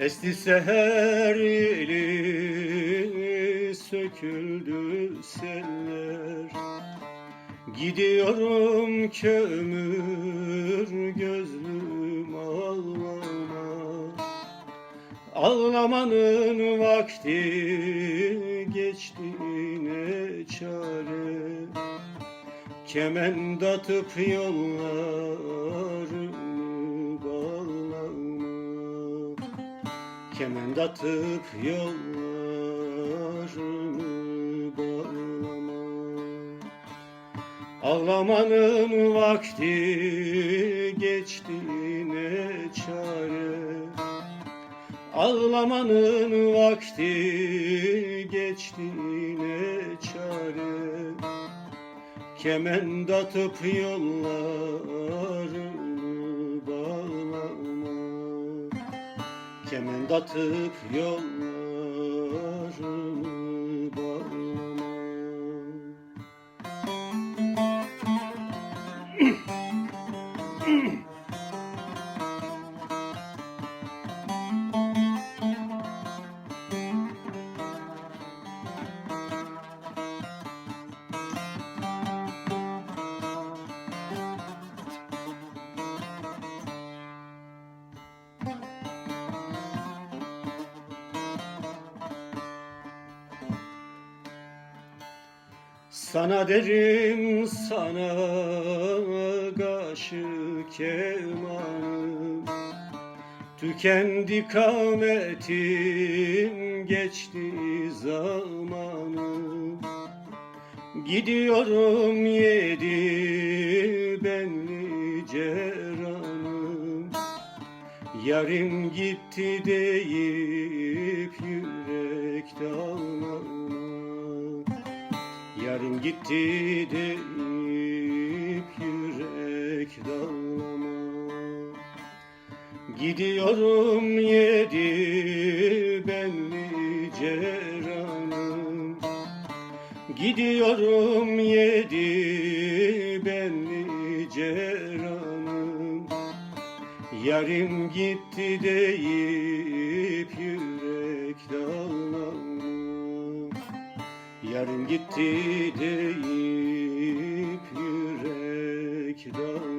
Esti seher söküldü seller. Gidiyorum kömür gözlüm ağlama Ağlamanın vakti geçti ne çare. Kement atıp yollarımı Kement atıp yollarımı bağlama Ağlamanın vakti geçti ne çare? Ağlamanın vakti geçti ne çare? Kement atıp yollarımı Kement atıp yollarımı Sana derim sana karşı kemanım. Tükendi kametim geçti zamanım. Gidiyorum yedi benli ceranım. Yarim gitti deyip yürek dağlarına Yarın gitti deyip yürek dağlama. Gidiyorum yedi benli ceranım Gidiyorum yedi benli ceranım Yarım gitti deyip yürek dağlama Yarın gitti deyip yürek dağ